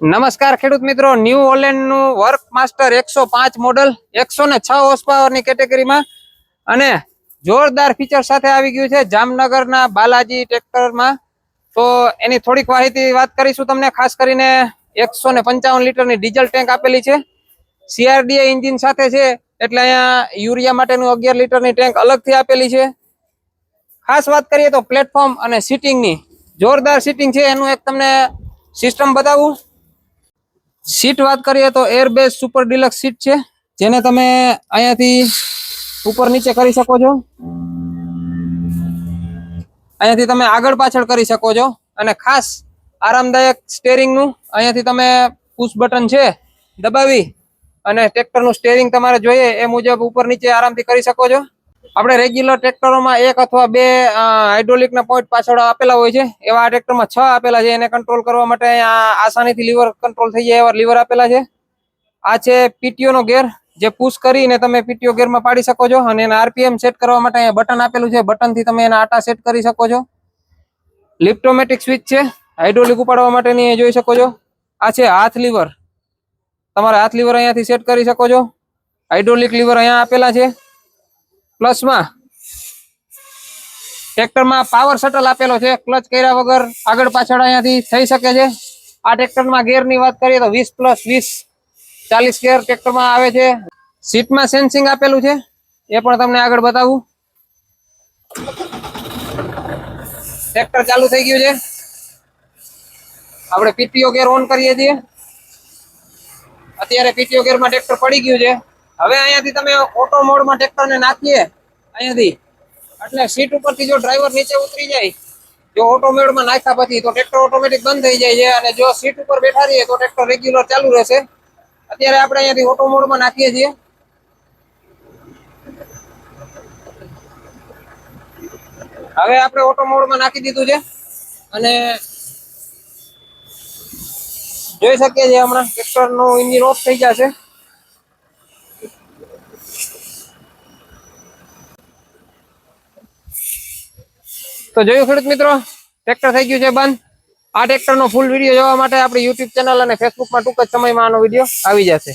નમસ્કાર ખેડૂત મિત્રો ન્યૂ ઓલેન્ડનું વર્ક માસ્ટર એકસો પાંચ મોડલ એકસો ને છ હોર્સ પાવરની કેટેગરીમાં અને જોરદાર ફીચર સાથે આવી ગયું છે જામનગરના બાલાજી ટ્રેક્ટરમાં. તો એની થોડીક માહિતી વાત કરીશું તમને, ખાસ કરીને એકસો ને પંચાવન લીટરની ડીઝલ ટેન્ક આપેલી છે. સીઆરડીએ એન્જિન સાથે છે, એટલે અહીંયા યુરિયા માટેનું અગિયાર લીટરની ટેન્ક અલગથી આપેલી છે. ખાસ વાત કરીએ તો પ્લેટફોર્મ અને સીટિંગની જોરદાર સીટિંગ છે, એનું એક તમને સિસ્ટમ બતાવું. સીટ વાત કરીએ તો એરબેઝ સુપર ડિલક્સ સીટ છે, જેને તમે અહીંયાથી ઉપર નીચે કરી શકો છો. અહીંયાથી તમે આગળ પાછળ કરી શકો છો. અને ખાસ આરામદાયક સ્ટેરિંગનું અહીંયાથી તમે પુશ બટન છે, દબાવી અને ટ્રેક્ટરનું સ્ટેરિંગ તમારે જોઈએ એ મુજબ ઉપર નીચે આરામથી કરી શકો છો. આપણે રેગ્યુલર ટ્રેક્ટરોમાં એક અથવા બે હાઇડ્રોલિક ના પોઈન્ટ પાછળ આપેલા હોય છે. એવા આ ટ્રેક્ટરમાં છ આપેલા છે. એને કંટ્રોલ કરવા માટે અહીંયા આસાનીથી લીવર કંટ્રોલ થઈ જાય એવા લીવર આપેલા છે. આ છે પીટીઓનો ગેર જે પુશ કરીને તમે પીટીઓ ગેરમાં પાડી શકો છો અને એના આરપીએમ સેટ કરવા માટે અહીંયા બટન આપેલું છે. બટનથી તમે એના આટા સેટ કરી શકો છો. લિપ્ટોમેટિક સ્વિચ છે. હાઇડ્રોલિક ઉપાડવા માટેની જોઈ શકો છો. આ છે હાથ લીવર તમારે હાથ લીવર અહીંયાથી સેટ કરી શકો છો. હાઇડ્રોલિક લીવર અહીંયા આપેલા છે. પ્લસમાં ટ્રેક્ટરમાં પાવર શટલ આપેલો છે. ક્લચ કર્યા વગર આગળ પાછળ અહીંયાથી થઈ શકે છે. આ ટ્રેક્ટરમાં ગેરની વાત કરીએ તો વીસ પ્લસ વીસ, ચાલીસ ગેર ટ્રેક્ટરમાં આવે છે. સીટમાં સેન્સિંગ આપેલું છે. એ પણ તમને આગળ બતાવું. ટ્રેક્ટર ચાલુ થઈ ગયું છે. આપણે પીટીઓ ગેર ઓન કરીએ છીએ. અત્યારે પીટીઓ ગેરમાં ટ્રેક્ટર પડી ગયું છે. હવે અહીંયાથી તમે ઓટો મોડમાં ટ્રેક્ટરને નાખીએ, અહીંયાથી. એટલે સીટ ઉપરથી જો ડ્રાઈવર નીચે ઉતરી જાય, જો ઓટો મોડમાં નાખ્યા પછી તો ટ્રેક્ટર ઓટોમેટિક બંધ થઈ જાય છે અને જો સીટ ઉપર બેઠા રહીએ તો ટ્રેક્ટર રેગ્યુલર ચાલુ રહેશે. અત્યારે આપણે અહીંયાથી ઓટો મોડમાં નાખીએ છીએ. હવે આપણે ઓટો મોડમાં નાખી દીધું છે અને જોઈ શકીએ છીએ હમણાં ટ્રેક્ટરનું ઇન્જિન ઓફ થઈ જશે. તો જોયું ખેડૂત મિત્રો? ટ્રેક્ટર થઈ ગયું છે બંધ. આ ટ્રેક્ટરનો ફૂલ વીડિયો જોવા માટે આપણી યુટ્યુબ ચેનલ અને ફેસબુકમાં ટૂંક જ સમયમાં આનો વીડિયો આવી જશે.